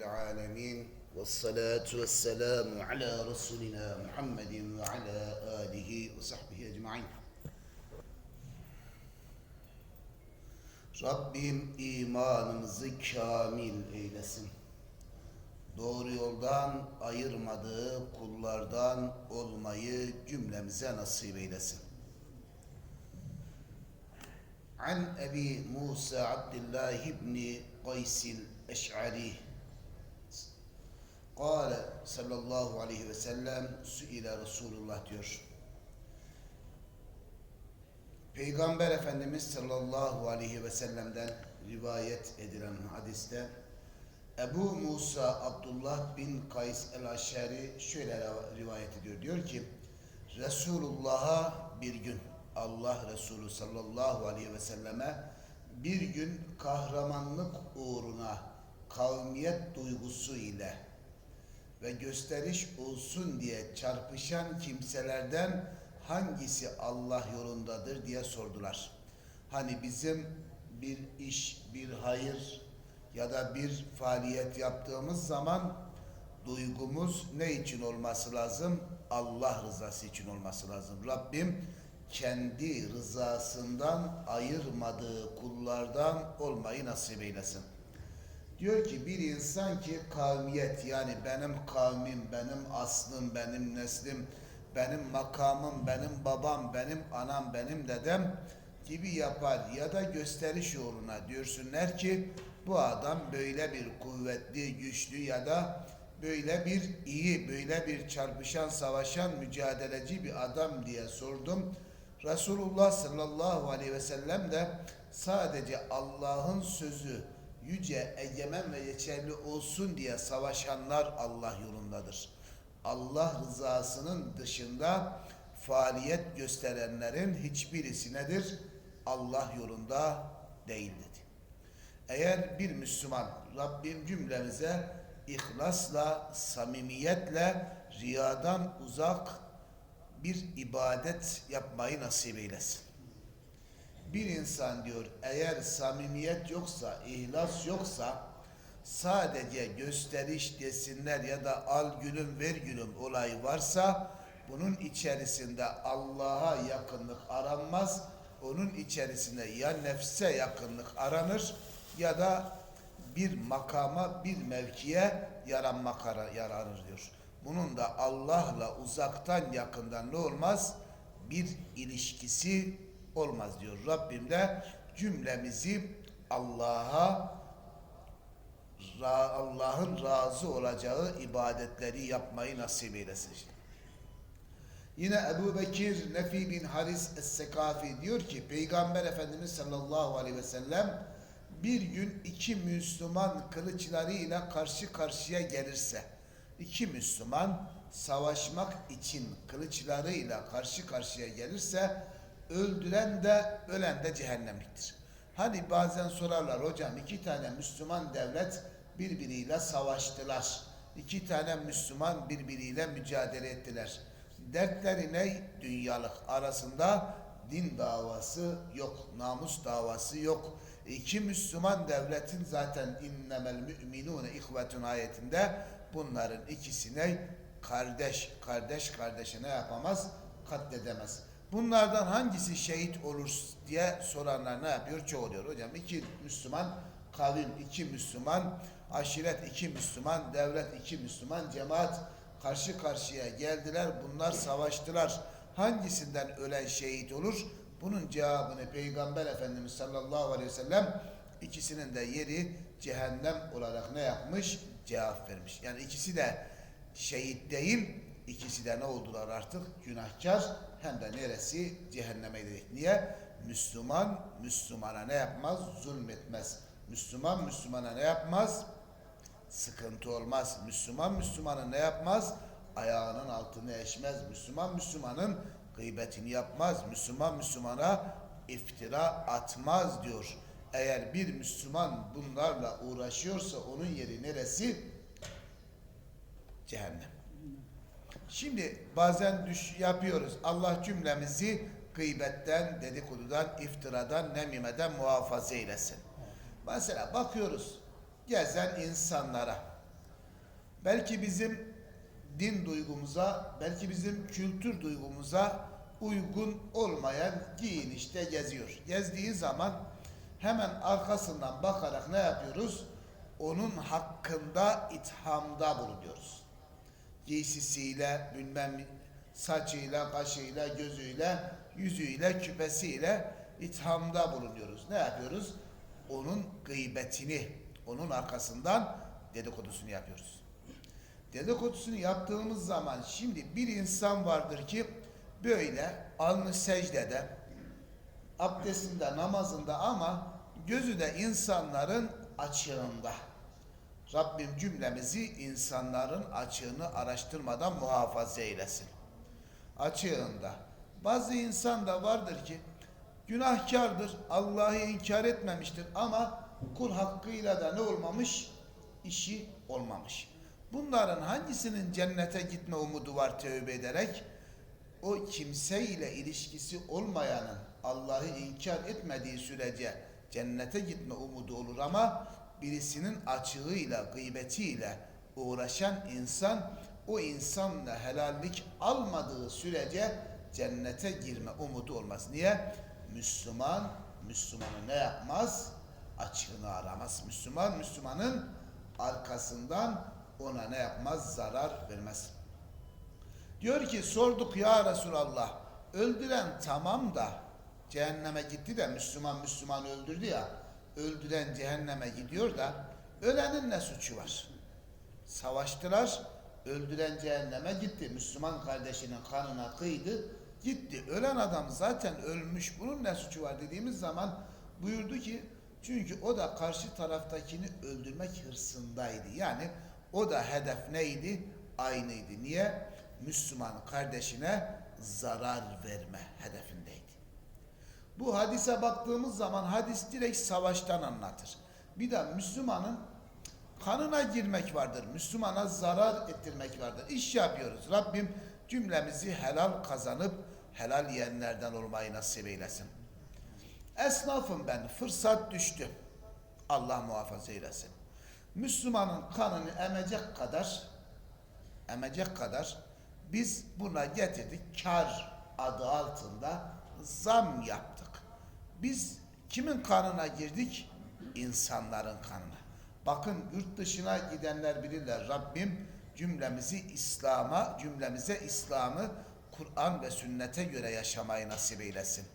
العالمين والصلاة والسلام على رسولنا محمد وعلى آله وصحبه أجمعين Rabbim imanımızı kamil eylesin. Doğru yoldan ayırmadığı kullardan olmayı cümlemize nasip eylesin. عن أبي موسى عبد الله بن قيس Kale sallallahu aleyhi ve sellem süile Resulullah diyor. Peygamber Efendimiz sallallahu aleyhi ve sellem'den rivayet edilen hadiste Ebu Musa Abdullah bin Kays el-Aşeri şöyle rivayet ediyor. Diyor ki Resulullah'a bir gün Allah Resulü sallallahu aleyhi ve selleme bir gün kahramanlık uğruna kavmiyet duygusu ile ve gösteriş olsun diye çarpışan kimselerden hangisi Allah yolundadır diye sordular. Hani bizim bir iş, bir hayır ya da bir faaliyet yaptığımız zaman duygumuz ne için olması lazım? Allah rızası için olması lazım. Rabbim kendi rızasından ayırmadığı kullardan olmayı nasip eylesin. Diyor ki bir insan ki kavmiyet yani benim kavmim, benim aslım, benim neslim, benim makamım, benim babam, benim anam, benim dedem gibi yapar ya da gösteriş uğruna diyorsunlar ki bu adam böyle bir kuvvetli, güçlü ya da böyle bir iyi, böyle bir çarpışan, savaşan, mücadeleci bir adam diye sordum. Resulullah sallallahu aleyhi ve sellem de sadece Allah'ın sözü yüce, egemen ve geçerli olsun diye savaşanlar Allah yolundadır. Allah rızasının dışında faaliyet gösterenlerin hiçbirisi nedir? Allah yolunda değil dedi. Eğer bir Müslüman Rabbim cümlemize ihlasla, samimiyetle, riyadan uzak bir ibadet yapmayı nasip eylesin. Bir insan diyor eğer samimiyet yoksa, ihlas yoksa sadece gösteriş desinler ya da al gülüm ver gülüm olay varsa bunun içerisinde Allah'a yakınlık aranmaz. Onun içerisinde ya nefse yakınlık aranır ya da bir makama, bir mevkiye yaranmak yaranır diyor. Bunun da Allah'la uzaktan yakından ne olmaz? Bir ilişkisi olmaz diyor. Rabbim de cümlemizi Allah'a Allah'ın razı olacağı ibadetleri yapmayı nasip eylesin. Yine Ebu Bekir Nefi bin Haris Es-Sekafi diyor ki Peygamber Efendimiz sallallahu aleyhi ve sellem bir gün iki Müslüman kılıçlarıyla karşı karşıya gelirse iki Müslüman savaşmak için kılıçlarıyla karşı karşıya gelirse öldüren de ölen de cehennemliktir. Hani bazen sorarlar hocam iki tane Müslüman devlet birbiriyle savaştılar. İki tane Müslüman birbiriyle mücadele ettiler. Dertleri ne? Dünyalık. Arasında din davası yok, namus davası yok. İki Müslüman devletin zaten innemel müminune ihvetun ayetinde bunların ikisine kardeş, kardeş kardeşine yapamaz, katledemez. Bunlardan hangisi şehit olur diye soranlar ne yapıyor? Çoğuluyor. Hocam iki Müslüman, kavim iki Müslüman, aşiret iki Müslüman, devlet iki Müslüman, cemaat karşı karşıya geldiler. Bunlar savaştılar. Hangisinden ölen şehit olur? Bunun cevabını Peygamber Efendimiz sallallahu aleyhi ve sellem ikisinin de yeri cehennem olarak ne yapmış? Cevap vermiş. Yani ikisi de şehit değil, ikisi de ne oldular artık? Günahkar hem de neresi? Cehenneme gidecek. Niye? Müslüman, Müslümana ne yapmaz? Zulmetmez. Müslüman, Müslümana ne yapmaz? Sıkıntı olmaz. Müslüman, Müslümanı ne yapmaz? Ayağının altını eşmez. Müslüman, Müslümanın gıybetini yapmaz. Müslüman, Müslümana iftira atmaz diyor. Eğer bir Müslüman bunlarla uğraşıyorsa onun yeri neresi? Cehennem. Şimdi bazen düş yapıyoruz. Allah cümlemizi gıybetten, dedikodudan, iftiradan, nemimeden muhafaza eylesin. Mesela bakıyoruz gezen insanlara belki bizim din duygumuza, belki bizim kültür duygumuza uygun olmayan giyinişte geziyor. Gezdiği zaman hemen arkasından bakarak ne yapıyoruz? Onun hakkında ithamda bulunuyoruz. Giysisiyle, bilmem saçıyla, kaşıyla, gözüyle, yüzüyle, küpesiyle ithamda bulunuyoruz. Ne yapıyoruz? Onun gıybetini, onun arkasından dedikodusunu yapıyoruz. Dedikodusunu yaptığımız zaman şimdi bir insan vardır ki böyle alnı secdede, abdestinde, namazında ama gözü de insanların açığında. Rabbim cümlemizi insanların açığını araştırmadan muhafaza eylesin. Açığında. Bazı insan da vardır ki günahkardır, Allah'ı inkar etmemiştir ama kul hakkıyla da ne olmamış? İşi olmamış. Bunların hangisinin cennete gitme umudu var tövbe ederek? O kimseyle ilişkisi olmayanın Allah'ı inkar etmediği sürece cennete gitme umudu olur ama birisinin açığıyla, gıybetiyle uğraşan insan o insanla helallik almadığı sürece cennete girme umudu olmaz. Niye? Müslüman, Müslümanı ne yapmaz? Açığını aramaz. Müslüman, Müslümanın arkasından ona ne yapmaz? Zarar vermez. Diyor ki sorduk ya Resulallah öldüren tamam da cehenneme gitti de Müslüman Müslüman öldürdü ya öldüren cehenneme gidiyor da ölenin ne suçu var? Savaştılar öldüren cehenneme gitti. Müslüman kardeşinin kanına kıydı gitti. Ölen adam zaten ölmüş bunun ne suçu var dediğimiz zaman buyurdu ki çünkü o da karşı taraftakini öldürmek hırsındaydı. Yani o da hedef neydi? Aynıydı. Niye? Müslüman kardeşine zarar verme hedefindeydi. Bu hadise baktığımız zaman hadis direkt savaştan anlatır. Bir de Müslümanın kanına girmek vardır. Müslümana zarar ettirmek vardır. İş yapıyoruz. Rabbim cümlemizi helal kazanıp helal yiyenlerden olmayı nasip eylesin. Esnafım ben. Fırsat düştü. Allah muhafaza eylesin. Müslümanın kanını emecek kadar emecek kadar biz buna getirdik kar adı altında zam yaptık. Biz kimin kanına girdik? İnsanların kanına. Bakın yurt dışına gidenler bilirler. Rabbim cümlemizi İslam'a, cümlemize İslam'ı Kur'an ve sünnete göre yaşamayı nasip eylesin.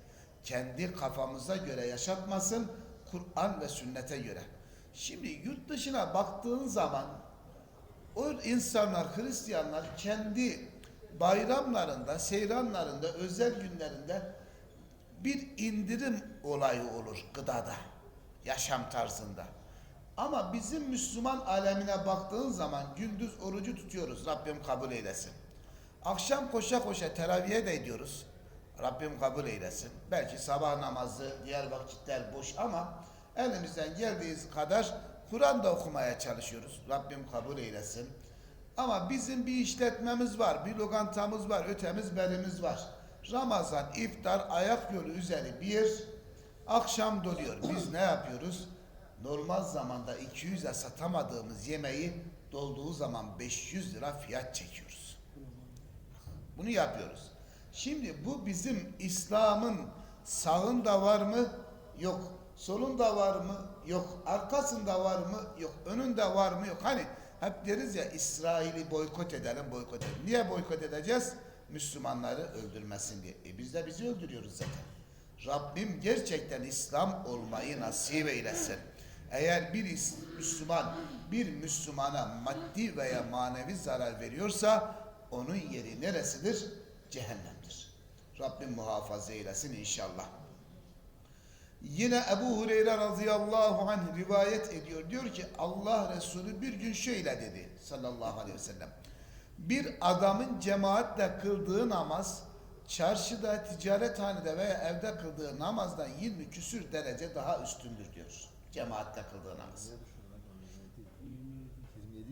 Kendi kafamıza göre yaşatmasın, Kur'an ve sünnete göre. Şimdi yurt dışına baktığın zaman o insanlar, Hristiyanlar kendi bayramlarında, seyranlarında, özel günlerinde bir indirim olayı olur gıdada, yaşam tarzında. Ama bizim Müslüman alemine baktığın zaman gündüz orucu tutuyoruz. Rabbim kabul eylesin. Akşam koşa koşa teraviye de ediyoruz. Rabbim kabul eylesin. Belki sabah namazı, diğer vakitler boş ama elimizden geldiği kadar Kur'an da okumaya çalışıyoruz. Rabbim kabul eylesin. Ama bizim bir işletmemiz var, bir lokantamız var, ötemiz belimiz var. Ramazan, iftar, ayak yolu üzeri bir, akşam doluyor. Biz ne yapıyoruz? Normal zamanda 200'e satamadığımız yemeği dolduğu zaman 500 lira fiyat çekiyoruz. Bunu yapıyoruz. Şimdi bu bizim İslam'ın sağında var mı? Yok. Solunda var mı? Yok. Arkasında var mı? Yok. Önünde var mı? Yok. Hani hep deriz ya İsrail'i boykot edelim, boykot edelim. Niye boykot edeceğiz? Müslümanları öldürmesin diye. E biz de bizi öldürüyoruz zaten. Rabbim gerçekten İslam olmayı nasip eylesin. Eğer bir Müslüman bir Müslümana maddi veya manevi zarar veriyorsa onun yeri neresidir? Cehennemdir. Rabbim muhafaza eylesin inşallah. Yine Ebu Hureyre radıyallahu anh rivayet ediyor. Diyor ki Allah Resulü bir gün şöyle dedi sallallahu aleyhi ve sellem. Bir adamın cemaatle kıldığı namaz çarşıda, ticarethanede veya evde kıldığı namazdan 20 küsür derece daha üstündür diyor. Cemaatle kıldığı namaz.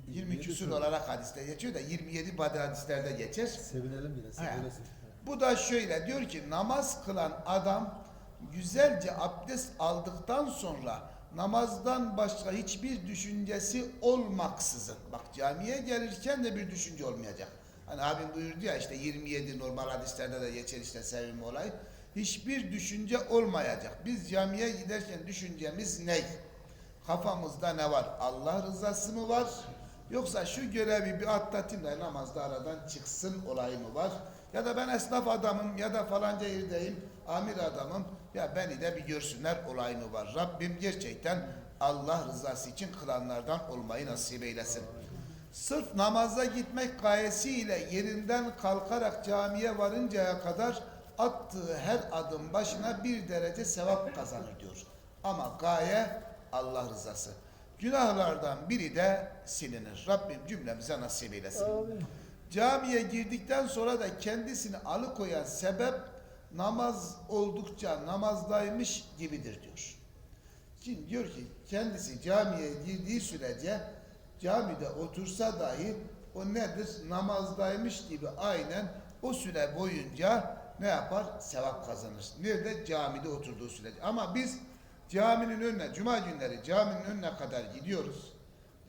20 küsür olarak hadiste geçiyor da 27 badi hadislerde geçer. Sevinelim yine. He. Sevinesin. Bu da şöyle diyor ki namaz kılan adam güzelce abdest aldıktan sonra namazdan başka hiçbir düşüncesi olmaksızın. Bak camiye gelirken de bir düşünce olmayacak. Hani abim buyurdu ya işte 27 normal hadislerde de geçer işte sevim olay. Hiçbir düşünce olmayacak. Biz camiye giderken düşüncemiz ne? Kafamızda ne var? Allah rızası mı var? Yoksa şu görevi bir atlatayım da namazda aradan çıksın olayı mı var? Ya da ben esnaf adamım ya da falanca yerdeyim, amir adamım. Ya beni de bir görsünler olay mı var? Rabbim gerçekten Allah rızası için kılanlardan olmayı nasip eylesin. Sırf namaza gitmek gayesiyle yerinden kalkarak camiye varıncaya kadar attığı her adım başına bir derece sevap kazanır diyor. Ama gaye Allah rızası. Günahlardan biri de silinir. Rabbim cümlemize nasip eylesin. Camiye girdikten sonra da kendisini alıkoyan sebep namaz oldukça namazdaymış gibidir diyor. Şimdi diyor ki kendisi camiye girdiği sürece camide otursa dahi o nedir? Namazdaymış gibi aynen o süre boyunca ne yapar? Sevap kazanır. Nerede? Camide oturduğu sürece. Ama biz caminin önüne, cuma günleri caminin önüne kadar gidiyoruz.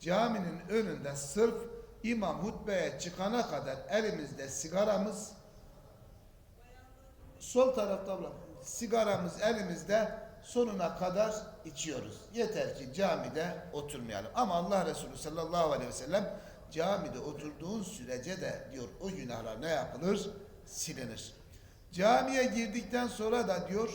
Caminin önünde sırf imam hutbeye çıkana kadar elimizde sigaramız sol tarafta sigaramız elimizde sonuna kadar içiyoruz. Yeter ki camide oturmayalım. Ama Allah Resulü sallallahu aleyhi ve sellem camide oturduğun sürece de diyor o günahlar ne yapılır? Silinir. Camiye girdikten sonra da diyor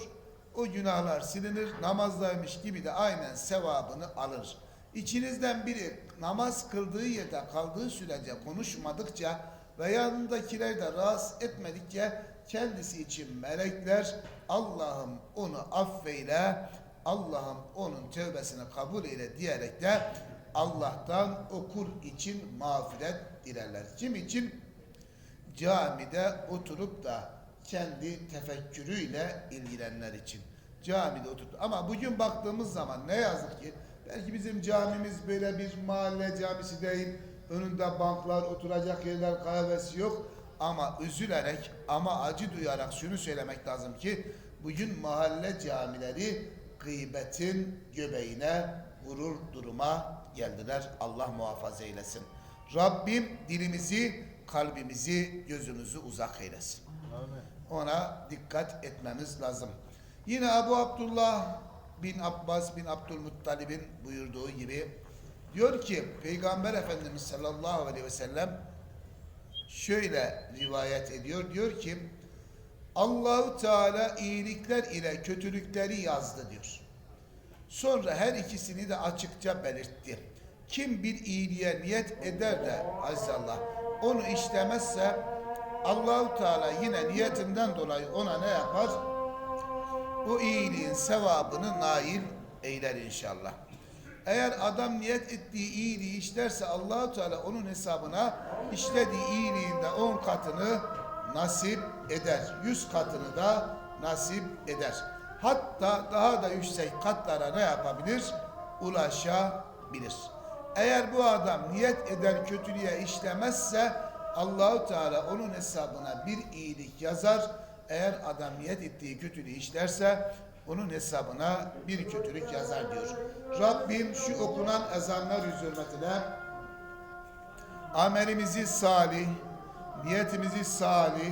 o günahlar silinir. Namazdaymış gibi de aynen sevabını alır. İçinizden biri namaz kıldığı yerde kaldığı sürece konuşmadıkça ve yanındakiler de rahatsız etmedikçe kendisi için melekler Allah'ım onu affeyle, Allah'ım onun tövbesini kabul eyle diyerek de Allah'tan o kul için mağfiret dilerler. Kim için? Camide oturup da kendi tefekkürüyle ilgilenenler için. Camide oturup ama bugün baktığımız zaman ne yazık ki belki bizim camimiz böyle bir mahalle camisi değil. Önünde banklar, oturacak yerler, kahvesi yok. Ama üzülerek ama acı duyarak şunu söylemek lazım ki bugün mahalle camileri gıybetin göbeğine vurur duruma geldiler. Allah muhafaza eylesin. Rabbim dilimizi, kalbimizi, gözümüzü uzak eylesin. Ona dikkat etmemiz lazım. Yine Abu Abdullah bin Abbas bin Abdülmuttalib'in buyurduğu gibi diyor ki Peygamber Efendimiz sallallahu aleyhi ve sellem şöyle rivayet ediyor. Diyor ki Allahu Teala iyilikler ile kötülükleri yazdı diyor. Sonra her ikisini de açıkça belirtti. Kim bir iyiliğe niyet eder de azizallah onu işlemezse Allahu Teala yine niyetinden dolayı ona ne yapar? O iyiliğin sevabını nail eyler inşallah. Eğer adam niyet ettiği iyiliği işlerse Allahu Teala onun hesabına işlediği iyiliğinde on katını nasip eder. Yüz katını da nasip eder. Hatta daha da yüksek katlara ne yapabilir? Ulaşabilir. Eğer bu adam niyet eder kötülüğe işlemezse Allahu Teala onun hesabına bir iyilik yazar. Eğer adam niyet ettiği kötülüğü işlerse onun hesabına bir kötülük yazar diyor. Rabbim şu okunan ezanlar hürmetine amelimizi salih, niyetimizi salih,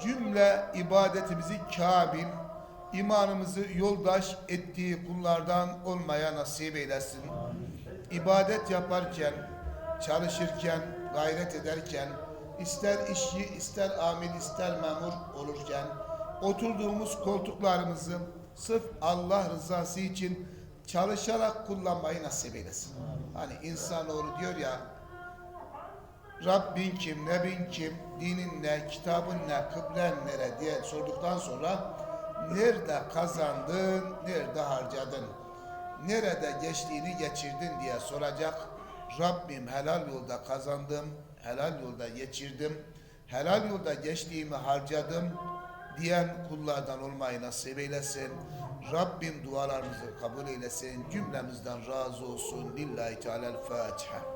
cümle ibadetimizi kamil, imanımızı yoldaş ettiği kullardan olmaya nasip eylesin. İbadet yaparken, çalışırken, gayret ederken, ister işçi, ister amil, ister memur olurken, oturduğumuz koltuklarımızı sırf Allah rızası için çalışarak kullanmayı nasip eylesin. Hani insanoğlu diyor ya Rabbin kim, Nebin kim, dinin ne, kitabın ne, kıblen nere diye sorduktan sonra nerede kazandın, nerede harcadın, nerede geçtiğini geçirdin diye soracak. Rabbim helal yolda kazandım, helal yolda geçirdim, helal yolda geçtiğimi harcadım diyen kullardan olmayı nasip eylesin. Rabbim dualarımızı kabul eylesin. Cümlemizden razı olsun. Lillahi Teala'l-Fatiha.